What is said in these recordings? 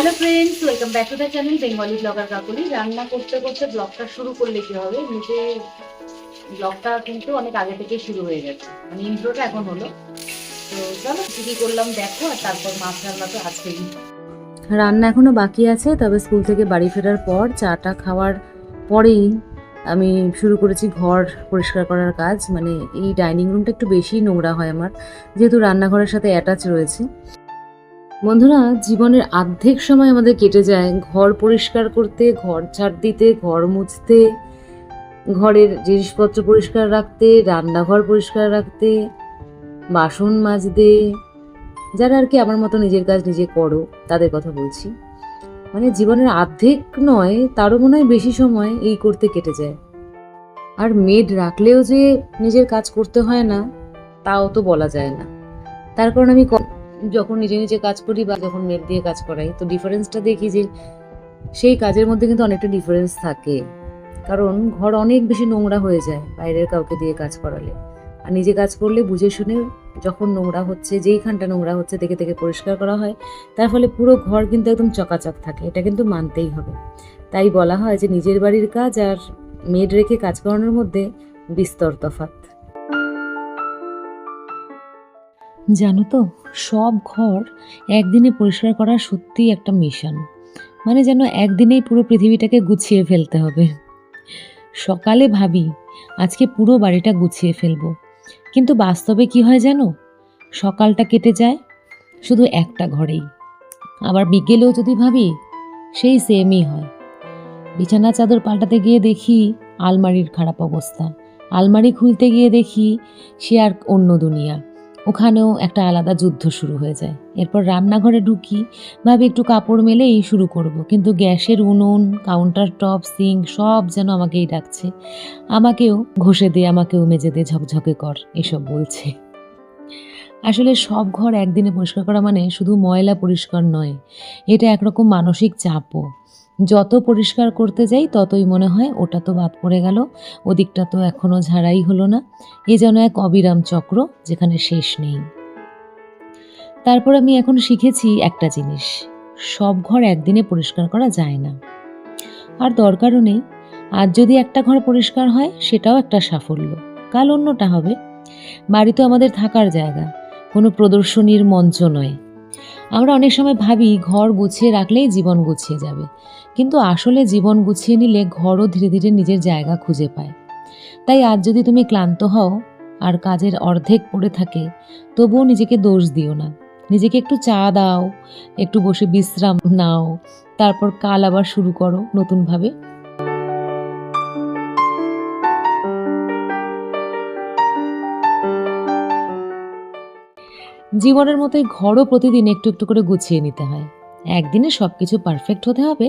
Hello friends welcome back to the channel Bengali blogger Kakuli রান্না করতে করতে ব্লগটা শুরু করলে কি হবে? নিজে ব্লগটা কিন্তু অনেক আগে থেকে শুরু হয়ে গেছে। মানে ইন্ট্রোটা এখন হলো। তো চলো, কি করলাম দেখো, আর তারপর মাছ রান্না তো আজকেই রান্না এখনও বাকি আছে, তবে স্কুল থেকে বাড়ি ফেরার পর চাটা খাওয়ার পরেই আমি শুরু করেছি ঘর পরিষ্কার করার কাজ। মানে এই ডাইনিং রুমটা একটু বেশি নোংরা হয় আমার। যেহেতু রান্নাঘরের সাথে অ্যাটাচ রয়েছে। বন্ধুরা, জীবনের আর্ধেক সময় আমাদের কেটে যায়। ঘর পরিষ্কার করতে, ঘর ঝাড় দিতে, ঘর মুছতে, ঘরের জিনিসপত্র পরিষ্কার রাখতে, রান্নাঘর পরিষ্কার রাখতে, বাসন মাজতে। যারা আর কি আমার মতো নিজের কাজ নিজে করো, তাদের কথা বলছি। মানে জীবনের অর্ধেক নয়, তারও মনে হয় বেশি সময় এই করতে কেটে যায়। আর মেড রাখলেও যে নিজের কাজ করতে হয় না, তাও তো বলা যায় না। তার কারণ আমি যখন নিজে নিজে কাজ করি বা যখন মেড দিয়ে কাজ করাই, তো ডিফারেন্সটা দেখি যে সেই কাজের মধ্যে কিন্তু অনেকটা ডিফারেন্স থাকে। কারণ ঘর অনেক বেশি নোংরা হয়ে যায় বাইরের কাউকে দিয়ে কাজ করালে। আর নিজে কাজ করলে বুঝে শুনে যখন নোংরা হচ্ছে, যেইখানটা নোংরা হচ্ছে দেখে দেখে পরিষ্কার করা হয়, তার ফলে পুরো ঘর কিন্তু একদম চকাচক থাকে, এটা কিন্তু মানতেই হবে। তাই বলা হয় যে নিজের বাড়ির কাজ আর মেড রেখে কাজ করানোর মধ্যে বিস্তর তফাৎ। জানো তো সব ঘর একদিনে পরিষ্কার করা সত্যিই একটা মিশন। মানে যেন একদিনেই পুরো পৃথিবীটাকে গুছিয়ে ফেলতে হবে। সকালে ভাবি, আজকে পুরো বাড়িটা গুছিয়ে ফেলব। কিন্তু বাস্তবে কি হয় জানো? সকালটা কেটে যায়, শুধু একটা ঘরেই। আবার বিকেলেও যদি ভাবি, সেই সেমই হয়। বিছানা চাদর পাল্টাতে গিয়ে দেখি আলমারির খারাপ অবস্থা। আলমারি খুলতে গিয়ে দেখি সে আর অন্য দুনিয়া। ওখানেও একটা আলাদা যুদ্ধ শুরু হয়ে যায়। এরপর রান্নাঘরে ঢুকি, ভাবি একটু কাপড় মেলেই শুরু করব। কিন্তু গ্যাসের উনুন কাউন্টার টপ সিঙ্ক সব যেন আমাকেই ডাকছে। আমাকেও ঘষে দে আমাকেও মেজে দে ঝকঝকে কর, এসব বলছে। আসলে সব ঘর একদিনে পরিষ্কার করা মানে শুধু ময়লা পরিষ্কার নয়, এটা একরকম মানসিক চাপও। যত পরিষ্কার করতে যাই, ততই মনে হয় ওটা তো বাদ পড়ে গেল। ওদিকটা তো এখনও ঝাড়াই হলো না। এ যেন এক অবিরাম চক্র, যেখানে শেষ নেই। তারপর আমি এখন শিখেছি একটা জিনিস। সব ঘর একদিনে পরিষ্কার করা যায় না। আর দরকারও নেই। আজ যদি একটা ঘর পরিষ্কার হয়, সেটাও একটা সাফল্য। কাল অন্যটা হবে। বাড়ি তো আমাদের থাকার জায়গা। কোনো প্রদর্শনীর মঞ্চ নয়। আমরা অনেক সময় ভাবি, ঘর গুছিয়ে রাখলেই জীবন গুছিয়ে যাবে। কিন্তু আসলে জীবন গুছিয়ে নিলে ঘরও ধীরে ধীরে নিজের জায়গা খুঁজে পায়। তাই আজ যদি তুমি ক্লান্ত হও আর কাজের অর্ধেক পড়ে থাকে, তবুও নিজেকে দোষ দিও না। নিজেকে একটু চা দাও, একটু বসে বিশ্রাম নাও, তারপর কাল আবার শুরু করো নতুনভাবে। জীবনের মতোই ঘরও প্রতিদিন একটু একটু করে গুছিয়ে নিতে হয়। একদিনে সব কিছু পারফেক্ট হতে হবে,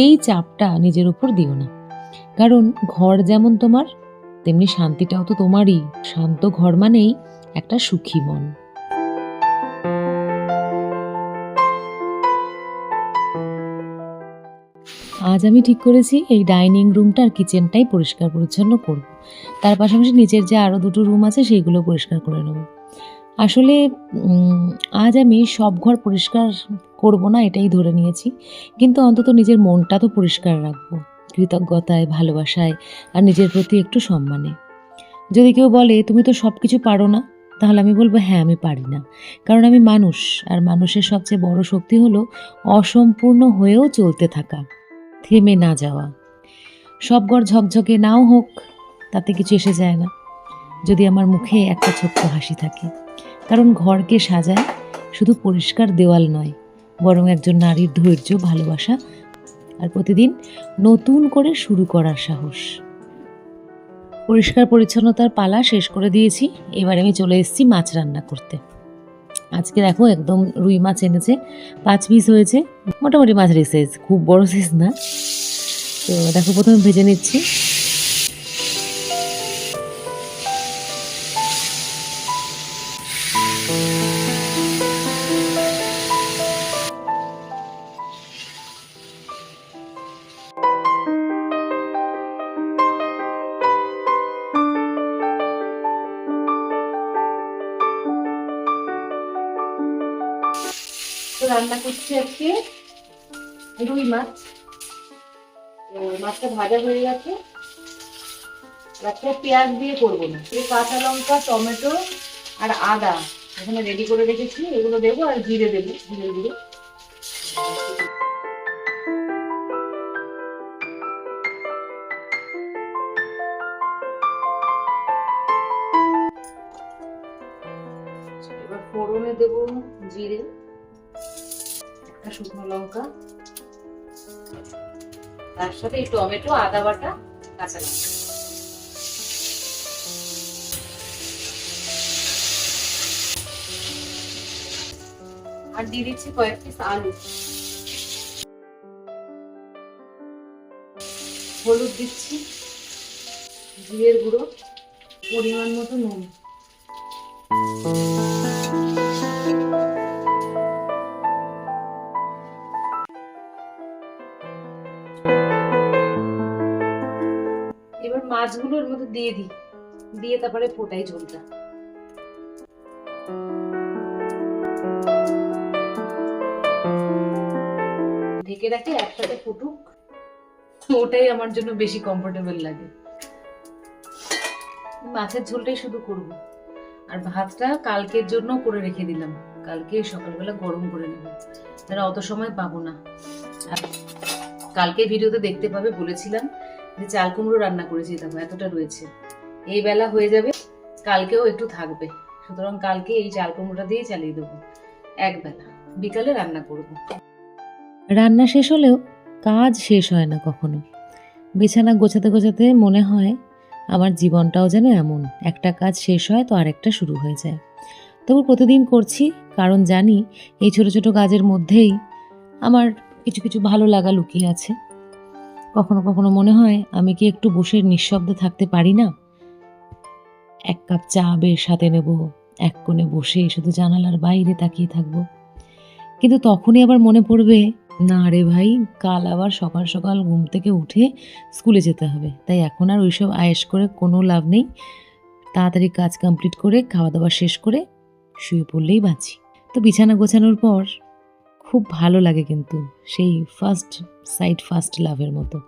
এই চাপটা নিজের উপর দিও না। কারণ ঘর যেমন তোমার, তেমনি শান্তিটাও তো তোমারই। শান্ত ঘর মানেই একটা সুখী মন। আজ আমি ঠিক করেছি, এই ডাইনিং রুমটা আর কিচেনটাই পরিষ্কার পরিচ্ছন্ন করব। তার পাশাপাশি নিচের যে আরও দুটো রুম আছে, সেইগুলো পরিষ্কার করে নেব। আসলে আজ আমি সব ঘর পরিষ্কার করব না এটাই ধরে নিয়েছি। কিন্তু অন্তত নিজের মনটা তো পরিষ্কার রাখব। কৃতজ্ঞতায়, ভালোবাসায় আর নিজের প্রতি একটু সম্মানে। যদি কেউ বলে, তুমি তো সব কিছু পারো না, তাহলে আমি বলব হ্যাঁ আমি পারি না। কারণ আমি মানুষ, আর মানুষের সবচেয়ে বড় শক্তি হলো অসম্পূর্ণ হয়েও চলতে থাকা, থেমে না যাওয়া। সব ঘর ঝকঝকে নাও হোক, তাতে কিছু এসে যায় না। যদি আমার মুখে একটা ছোট্ট হাসি থাকে। কারণ ঘরকে সাজায় শুধু পরিষ্কার দেওয়াল নয়, বরং একজন নারীর ধৈর্য, ভালোবাসা আর প্রতিদিন নতুন করে শুরু করার সাহস। পরিষ্কার পরিচ্ছন্নতার পালা শেষ করে দিয়েছি। এবার আমি চলে এসেছি মাছ রান্না করতে। আজকে দেখো একদম রুই মাছ এনেছে, পাঁচ পিস হয়েছে, মোটামুটি মাছের সাইজ খুব বড় সাইজ না। তো দেখো, প্রথমে ভেজে নিচ্ছি। রান্না করছি আজকে রুই মাছ। মাছটা ভাজা হয়ে গেছে। একটা পেঁয়াজ দিয়ে করব না। কাঁচা লঙ্কা, টমেটো আর আদা এখানে রেডি করে রেখেছি। এগুলো দেবো আর জিরে দেবো, জিরে গুঁড়ো এবার ফোড়নে দেবো জিরে। একটা শুকনো লঙ্কা, তার সাথে এই টমেটো, আদা বাটা, কাঁচা লঙ্কা। আর দিয়ে দিচ্ছি কয়েক পিস আলু। হলুদ দিচ্ছি, জিরের গুঁড়ো, পরিমাণ মতো নুন। মাছগুলো এর মধ্যে দিয়ে দিই। দিয়ে তারপরে ফোটাই ঝোলটা ঢেকে রাখি, একসাথে ফুটুক। ওটাই আমার জন্য বেশি কমফোর্টেবল লাগে। মাছের ঝোলটাই শুধু করব। আর ভাতটা কালকের জন্য করে রেখে দিলাম। কালকে সকালবেলা গরম করে নেব। তারা অত সময় পাবো না। কালকে ভিডিওতে দেখতে পাবে, বলেছিলাম চাল কুমড়ো রান্না করেছি, দেখো এতটা রয়েছে। এই বেলা হয়ে যাবে, কালকেও একটু থাকবে। সুতরাং কালকে এই চাল কুমড়োটা দিয়ে চালিয়ে দেবো। এক বেলা, বিকালে রান্না করব। রান্না শেষ হলেও কাজ শেষ হয় না কখনো। বিছানা গোছাতে গোছাতে মনে হয় আমার জীবনটাও যেন এমন। একটা কাজ শেষ হয় তো আরেকটা শুরু হয়ে যায়। তবু প্রতিদিন করছি, কারণ জানি এই ছোট ছোট কাজের মধ্যেই আমার কিছু কিছু ভালো লাগা লুকিয়ে আছে। কখনো কখনো মনে হয় আমি কি একটু বসে নিঃশব্দে থাকতে পারি না? এক কাপ চা বের সাথে নেব, এক কোণে বসে শুধু জানালার বাইরে তাকিয়ে থাকব। কিন্তু তখনই আবার মনে পড়বে, না রে ভাই, কাল আবার সকাল সকাল ঘুম থেকে উঠে স্কুলে যেতে হবে। তাই এখন আর ওইসব আয়েস করে কোনো লাভ নেই। তাড়াতাড়ি কাজ কমপ্লিট করে, খাওয়া দাওয়া শেষ করে শুয়ে পড়লেই বাঁচি। তো বিছানা গোছানোর পর খুব ভালো লাগে কিন্তু সেই ফার্স্ট সাইড ফার্স্ট লাভের মতো।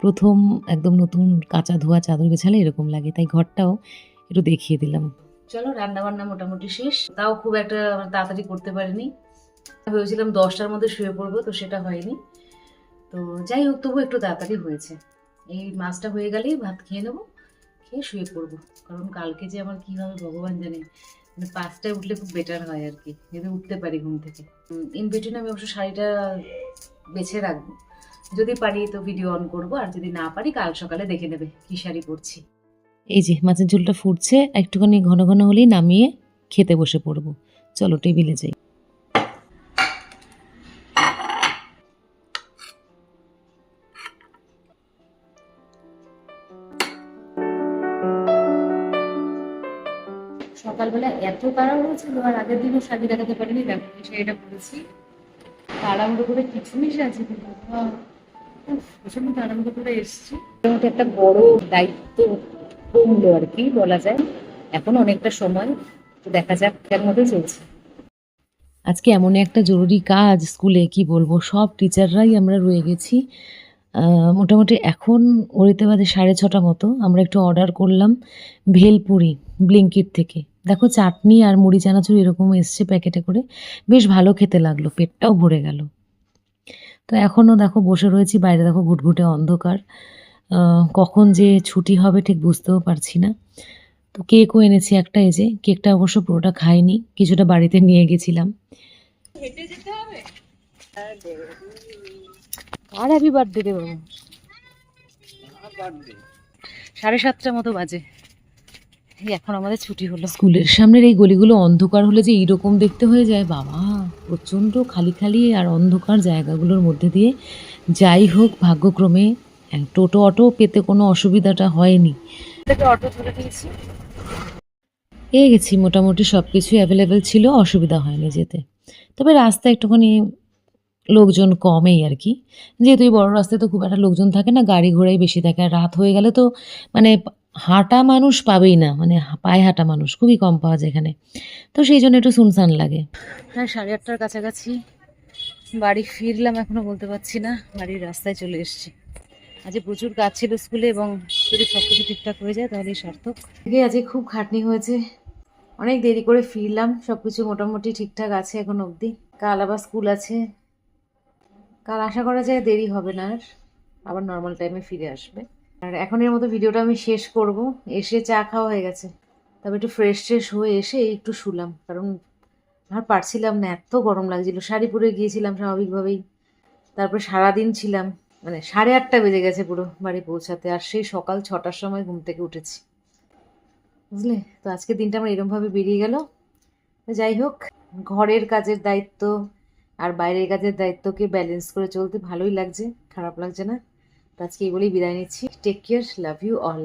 প্রথম একদম নতুন কাঁচা ধোয়া চাদর বেছালে এরকম লাগে, তাই ঘরটাও একটু দেখিয়ে দিলাম। চলো রান্না বান্না মোটামুটি শেষ। তাও খুব একটা তাড়াতাড়ি করতে পারিনি। ভেবেছিলাম দশটার মধ্যে শুয়ে পড়ব, তো সেটা হয়নি। তো যাই হোক তবু একটু তাড়াতাড়ি হয়েছে। এই মাছটা হয়ে গেলেই ভাত খেয়ে নেব, খেয়ে শুয়ে পড়ব। কারণ কালকে যে আমার কি হবে ভগবান জানে পাঁচটায় উঠলে খুব বেটার হয় আর কি যদি উঠতে পারি ঘুম থেকে। ইন বিটুইন আমি অবশ্য শাড়িটা বেছে রাখব। যদি পারি তো ভিডিও অন করব, আর যদি না পারি কাল সকালে দেখে নেবে কি শাড়ি পরছি। এই যে, মাছের ঝোলটা ফুটছে, একটুখানি ঘন ঘন হলেই নামিয়ে খেতে বসে পড়ব। চলো টেবিলে যাই। এত তাড়াহুড়ো ছিল আর আগের দিনও শাড়ি দেখাতে পারিনি দেখো শাড়িটা পরেছি তাড়াহুড়ো করে কিছু মিশে আছে কিন্তু ভীষণ তাড়াহুড়ো করে এসেছি। মোটামুটি একটা বড় দায়িত্ব কমলো আর কি বলা যায়। এখন অনেকটা সময় তো দেখা যাক কেন মতো চলছে। আজকে এমন একটা জরুরি কাজ স্কুলে কি বলব সব টিচাররাই আমরা রয়ে গেছি। মোটামুটি এখন ওরিতে বাজে সাড়ে ছটা মতো। আমরা একটু অর্ডার করলাম ভেলপুরি ব্লিঙ্কিট থেকে। দেখো চাটনি আর মুড়ি চানাচুর এরকম এসছে প্যাকেটে করে। বেশ ভালো খেতে লাগল পেটটাও ভরে গেল। তো এখনও দেখো বসে রয়েছি বাইরে দেখো ঘুটঘুটে অন্ধকার। কখন যে ছুটি হবে ঠিক বুঝতেও পারছি না। তো কেকও এনেছি একটা এই যে কেকটা অবশ্য পুরোটা খাইনি কিছুটা বাড়িতে নিয়ে গেছিলাম। আর হ্যাপি বার্থডে রে বাবা। সাড়ে সাতটার মতো বাজে। এখন আমাদের ছুটি হলো। স্কুলের সামনের এই গলিগুলো অন্ধকার হলে যে এইরকম দেখতে হয়ে যায় বাবা। প্রচণ্ড খালি খালি আর অন্ধকার জায়গাগুলোর মধ্যে দিয়ে যাই হোক ভাগ্যক্রমে টোটো অটো পেতে কোনো অসুবিধাটা হয়নি। থেকে অটো ধরে নিয়েছি পেয়ে গেছি মোটামুটি সব কিছুই অ্যাভেলেবেল ছিল অসুবিধা হয়নি যেতে। তবে রাস্তা একটুখানি লোকজন কমেই আর কি। যেহেতু এই বড় রাস্তায় তো খুব একটা লোকজন থাকে না গাড়ি ঘোড়াই বেশি থাকে। আর রাত হয়ে গেলে তো মানে হাঁটা মানুষ পাবেই না মানে পায়ে হাঁটা মানুষ খুবই কম পাওয়া যায় এখানে। তো সেই জন্য একটু শুনশান লাগে। প্রায় সাড়ে আটটার কাছাকাছি। বাড়ি ফিরলাম এখনও বলতে পারছি না। বাড়ির রাস্তায় চলে এসেছি। আজকে প্রচুর কাজ ছিল স্কুলে এবং যদি সব কিছু ঠিকঠাক হয়ে যায় তাহলেই সার্থক। আজকে আজকে খুব খাটনি হয়েছে। অনেক দেরি করে ফিরলাম সব কিছু মোটামুটি ঠিকঠাক আছে এখন অবধি। কাল আবার স্কুল আছে। কাল আশা করা যায় দেরি হবে না আর। আবার নর্মাল টাইমে ফিরে আসবে। আর এখনের মতো ভিডিওটা আমি শেষ করব। এসে চা খাওয়া হয়ে গেছে। তবে একটু ফ্রেশ ট্রেশ হয়ে এসে একটু শুলাম। কারণ আর পারছিলাম না, এত গরম লাগছিল। শাড়ি পরে গিয়েছিলাম স্বাভাবিকভাবেই। তারপরে সারাদিন ছিলাম। মানে সাড়ে আটটা বেজে গেছে পুরো বাড়ি পৌঁছাতে। আর সেই সকাল ছটার সময় ঘুম থেকে উঠেছি। বুঝলে? তো আজকের দিনটা আমার এরমভাবে বেরিয়ে গেল। যাই হোক, ঘরের কাজের দায়িত্ব আর বাইরের কাজের দায়িত্বকে ব্যালেন্স করে চলতে ভালোই লাগছে। খারাপ লাগছে না। আজকে এগুলি বিদায় নিচ্ছি। Take care love you all